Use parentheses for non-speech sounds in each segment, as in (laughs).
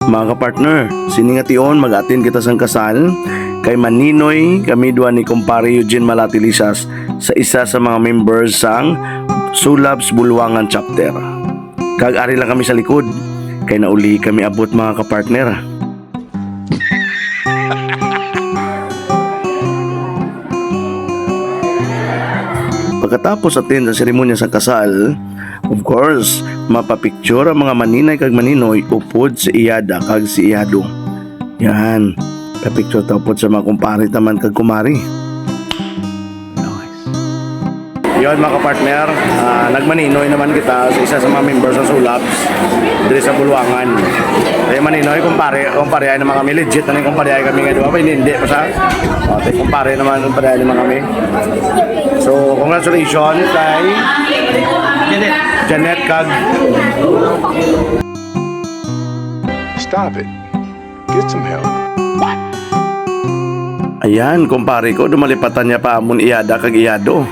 Mga kapartner, siningation mag-atin kita sang kasal kay Maninoy kami duwa ni kumpare Eugene Malatilisas sa isa sa mga members sang Sulabs Bulwangan Chapter. Kag-ari lang kami sa likod kay nauli kami abot mga kapartner. (laughs) Pagkatapos atin sa seremonya sa kasal, of course, mapapicture ang mga maninay kag maninoy upod sa iyada kag si iyado. Yan, papicture tapos sa mga kumpare taman kag kumari. Yon mga kapartner, ah, nagmaninoy naman kita sa isa sa mga members sa Sulabs diri sa Bulwangan. Kaya maninoy, kumpare, kumpare ay naman kami, legit na kumpare ay kami nga, di ba? Pa, hindi, hindi pa sa. O, tayo kumpare naman, kumpare ay naman kami. So, congratulations kay Janet, Janet Kag. Stop it. Get some help. Ayan, kumpare ko, dumalipatan niya pa amon iyada kag iyado.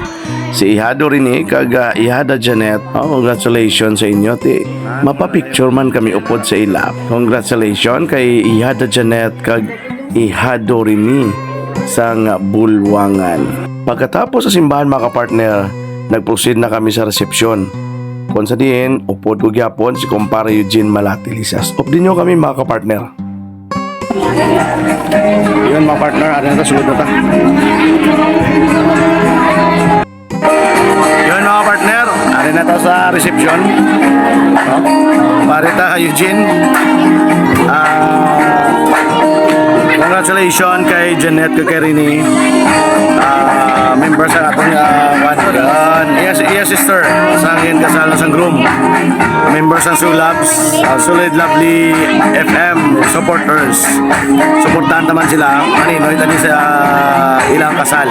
Si Ihado rin eh, kag ah, Ihada Janet. Oh, congratulations sa inyo, ti. Mapapicture man kami upod sa ilap. Congratulations kay Ihada Janet kag Ihado rin eh, sang bulwangan. Pagkatapos sa simbahan mga kapartner, nag-proceed na kami sa resepsyon. Kung sa diin, upod ko gyapon si kumpare Eugene Malatilisas. Up din nyo kami mga kapartner. Yun mga partner, ano na sunod na ta? Yun mga partner, ano na to sa reception. No? Parita kay Eugene. Ah, congratulations kay Janet Kakerini. Ah, member sa atong uh. Yes, yes sister. Sa angin kasal sa groom. Member sa Sulabs, uh, Solid Lovely FM supporters. Suportahan naman sila. Maninoy tani sa ilang kasal.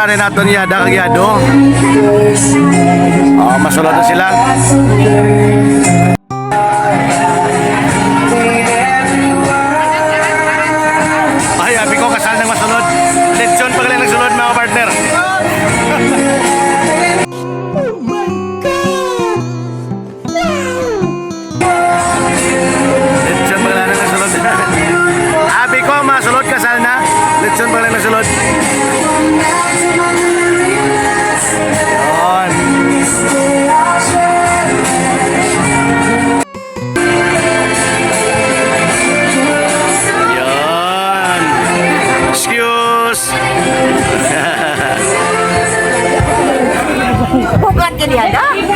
Ano nato niya, dakagyado. Oh, masulod na sila. Bukan ka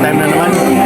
time na naman.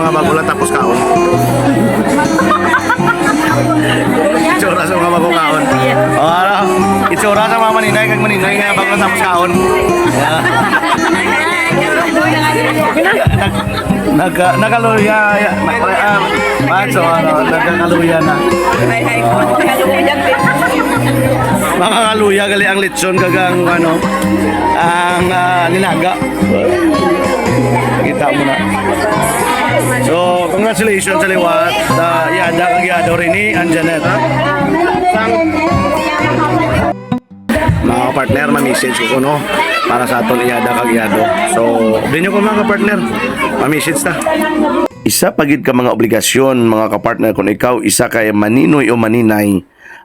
Mga bagulang tapos kaon? (laughs) itsura sa mga bagong kaon. O ano? Itsura sa mga maninay kag maninay nga bagulang tapos kaon. Nag nagaluya ya uh, Macho ano nagagaluya na. Mga kaluya gali ang litson kagang ano ang uh, nilaga. Kita mo na. So, congratulations sa liwat. Uh, yan, yeah, kagyado rin ni Anjanet. Mga partner, ma-message ko no para sa aton iyada kagyado. So, din ko mga partner, ma-message ta. Isa pagid ka mga obligasyon mga kapartner kung ikaw isa kay maninoy o maninay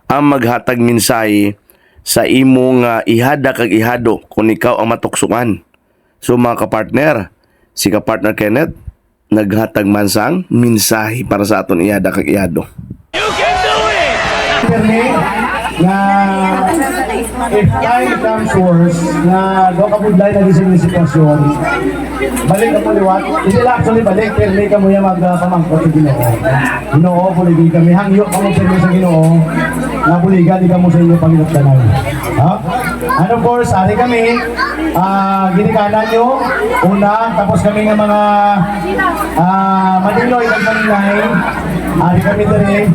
ang maghatag minsay sa imong uh, ihada kag ihado kung ikaw ang matuksukan. So mga kapartner, si kapartner Kenneth, naghatag man sang mensahe para sa aton ihada kag ihado. Pirmi, na if time comes worse, na do ka budlay na gising ni sitwasyon, balik ka liwat. Hindi lang actually balik, pirmi ka mo yung magpamangkot sa ginoo. Ginoo, buligi kami. Hangyo ka mo sa ginoo. Na buliga, di ka mo sa inyo panginaptanan. Ha? And of course, ari kami, ah ginikanan nyo, una, tapos kami ng mga ah Maninoy ng Manilay, ari kami din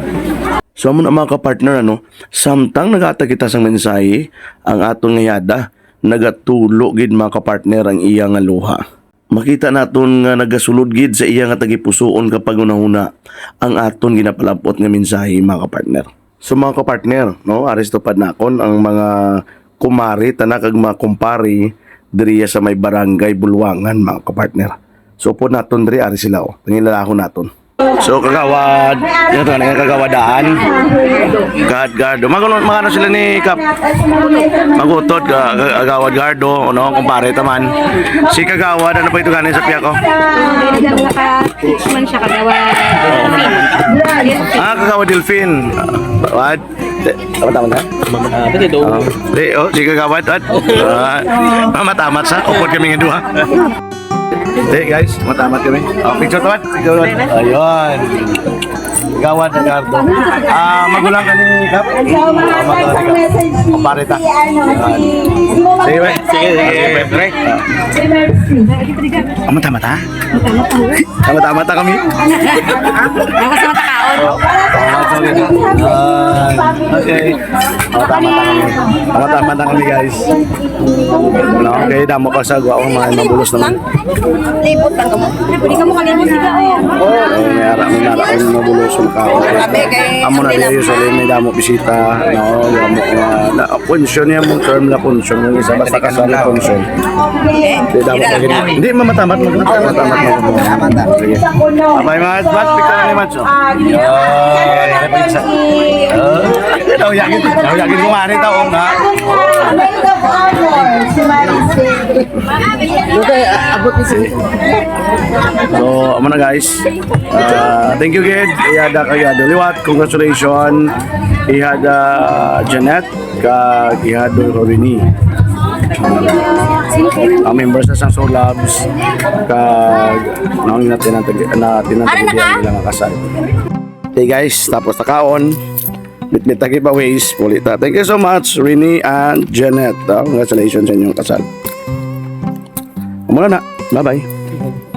So mo na mga kapartner ano, samtang nagata kita sang mensahe ang aton nga yada, nagatulo gid mga kapartner ang iya nga luha. Makita naton nga nagasulod gid sa iya nga tagipusoon kapag unahuna ang aton ginapalapot nga mensahe mga kapartner. So mga kapartner, no, aristopad nakon ang mga kumari tanak kag mga kumpari diriya sa may barangay Bulwangan mga kapartner. So po naton diri ari sila oh, pangilalahon naton. So kagawad, yun to, nga kagawadaan. God, gardo. Magano magano sila ni Kap. Magutod ka kagawad gardo, ano, kumpare taman. Si kagawad ano pa ito ganin sa piya ko? Naka-teach man siya kagawa. Ah, kagawad Delfin. What? Tama tama na? Ah, pwede do. Oh, di, oh, kagawad at. Ah, matamat sa upod kami nga duha. Di guys, matamat kami. Oh, picture tamat. Picture tamat. Ayun. Gawad na gardo. Ah, magulang ka ni Kap. Ah, magulang ka. Kumpare ta. Sige? Sige, sige, pre. Ah, matamat ha? Matamat ta kami. Ako sa matakaon. Okay. Oh, tama na kami. Tama tama na kami guys. No, okay, damo ka sa gwa mga mabulos naman. Libot lang mo. Pwede ka mo kagyan mo siya. Oh, may ara may ara ang mabulos kao. Amo na may damo bisita, no, damo na na pension niya mo term na pension yung isa basta kasal na pension. Di damo ka gini. Hindi mamatamat mo. Mamatamat mo. Sige. Abay mas mas picture na ni Macho. Oh, yakin, daw yakin kumari ta o na. So, amo na guys. Uh, thank you kid. Ihada kay Ihado Liwat. Congratulations. Ihada Janet kag Ihado Rorini. Ang members na sang Soul Labs kag nang natin natin natin natin nila nga kasal. Okay guys, tapos nakaon. Bitbit na giveaways. Pulita. Thank you so much, Rini and Janet. Uh, congratulations sa inyong kasal. Mula na. Bye-bye.